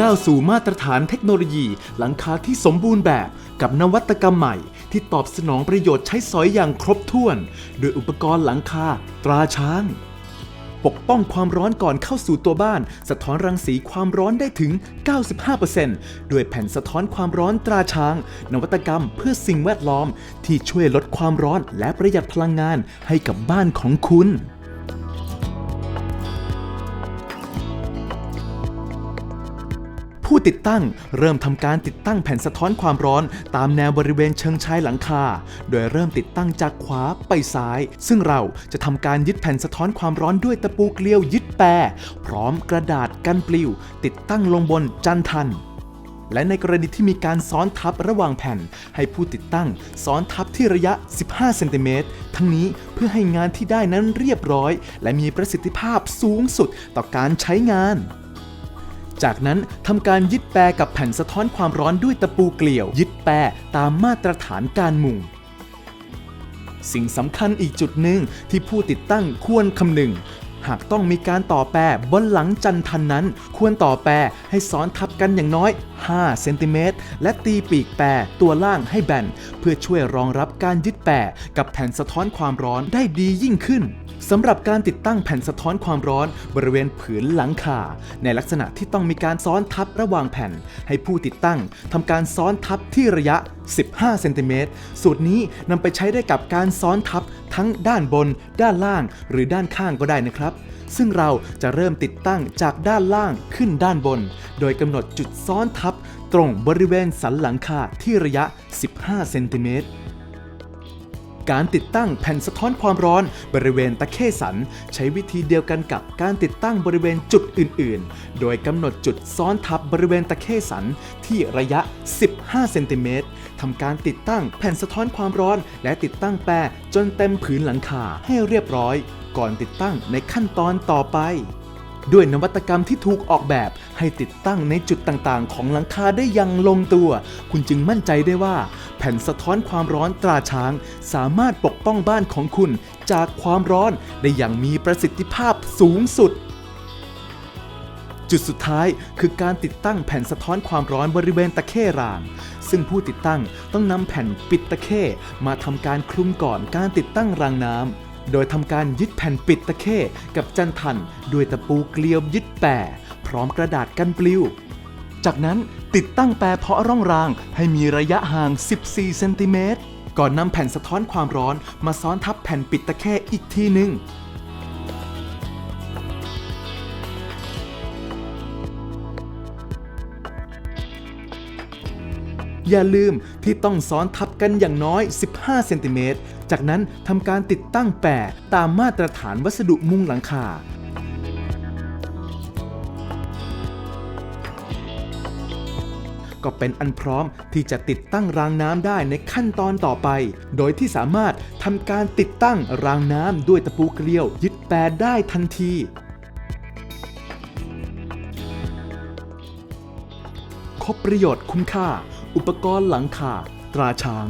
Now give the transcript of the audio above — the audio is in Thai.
ก้าวสู่มาตรฐานเทคโนโลยี หลังคาที่สมบูรณ์แบบกับนวัตกรรมใหม่ ที่ตอบสนองประโยชน์ใช้สอยอย่างครบถ้วน โดยอุปกรณ์หลังคาตราช้าง ปกป้องความร้อนก่อนเข้าสู่ตัวบ้าน สะท้อนรังสีความร้อนได้ถึง 95%ด้วยแผ่นสะท้อนความร้อนตราช้าง นวัตกรรมเพื่อสิ่งแวดล้อม ที่ช่วยลดความร้อนและประหยัดพลังงานให้กับบ้านของคุณ ผู้ติดตั้งเริ่มทำการติดตั้งแผ่นสะท้อนความร้อน ตามแนวบริเวณเชิงชายหลังคา โดยเริ่มติดตั้งจากขวาไปซ้าย ซึ่งเราจะทำการยึดแผ่นสะท้อนความร้อนด้วยตะปูเกลียวยึดแปรพร้อมกระดาษกันปลิว ติดตั้งลงบนจันทันและในกรณีที่มีการซ้อนทับระหว่างแผ่น ให้ผู้ติดตั้งซ้อนทับที่ระยะ 15 เซนติเมตร ทั้งนี้เพื่อให้งานที่ได้นั้นเรียบร้อย และมีประสิทธิภาพสูงสุดต่อการใช้งาน จากนั้นทำการยึดแปรกับแผ่นสะท้อนความร้อนด้วยตะปูเกลียว ยึดแปรตามมาตรฐานการมุง สิ่งสำคัญอีกจุดหนึ่งที่ผู้ติดตั้งควรคำนึงหากต้องมีการต่อแปรบนหลังจันทันนั้น ควรต่อแปรให้ซ้อนทับกันอย่างน้อย 5 เซนติเมตร และตีปีกแปรตัวล่างให้แบน เพื่อช่วยรองรับการยึดแปรกับแผ่นสะท้อนความร้อนได้ดียิ่งขึ้นสำหรับการติดตั้งแผ่นสะท้อนความร้อนบริเวณผืนหลังคา ในลักษณะที่ต้องมีการซ้อนทับระหว่างแผ่น ให้ผู้ติดตั้งทำการซ้อนทับที่ระยะ 15 เซนติเมตร สูตรนี้นำไปใช้ได้กับการซ้อนทับทั้งด้านบน ด้านล่าง หรือด้านข้างก็ได้นะครับซึ่งเราจะเริ่มติดตั้งจากด้านล่างขึ้นด้านบน โดยกำหนดจุดซ้อนทับตรงบริเวณสันหลังคาที่ระยะ 15 เซนติเมตร การติดตั้งแผ่นสะท้อนความร้อน บริเวณตะเข้สัน ใช้วิธีเดียวกันกับการติดตั้งบริเวณจุดอื่น ๆ โดยกำหนดจุดซ้อนทับบริเวณตะเข้สันที่ระยะ 15 เซนติเมตรทำการติดตั้งแผ่นสะท้อนความร้อน และติดตั้งแปรจนเต็มผืนหลังคาให้เรียบร้อย ก่อนติดตั้งในขั้นตอนต่อไป ด้วยนวัตกรรมที่ถูกออกแบบให้ติดตั้งในจุดต่างๆ ของหลังคาได้อย่างลงตัว คุณจึงมั่นใจได้ว่า แผ่นสะท้อนความร้อนตราช้าง สามารถปกป้องบ้านของคุณ จากความร้อนได้อย่างมีประสิทธิภาพสูงสุดจุดสุดท้ายคือการติดตั้งแผ่นสะท้อนความร้อนบริเวณตะเข้ราง ซึ่งผู้ติดตั้งต้องนำแผ่นปิดตะเข้มาทำการคลุมก่อนการติดตั้งรางน้ำ โดยทำการยึดแผ่นปิดตะเข้กับจันทันด้วยตะปูเกลียวยึดแปรพร้อมกระดาษกันปลิว จากนั้นติดตั้งแปรเพาะร่องรางให้มีระยะห่าง 14 เซนติเมตร ก่อนนำแผ่นสะท้อนความร้อนมาซ้อนทับแผ่นปิดตะเข้อีกทีหนึ่ง อย่าลืมที่ต้องซ้อนทับกันอย่างน้อย 15 เซนติเมตร จากนั้นทำการติดตั้งแปรตามมาตรฐานวัสดุมุงหลังคาก็เป็นอันพร้อมที่จะติดตั้งรางน้ำได้ในขั้นตอนต่อไป โดยที่สามารถทำการติดตั้งรางน้ำด้วยตะปูเกลียว ยึดแปรได้ทันทีครบประโยชน์คุ้มค่า อุปกรณ์หลังคาตราช้าง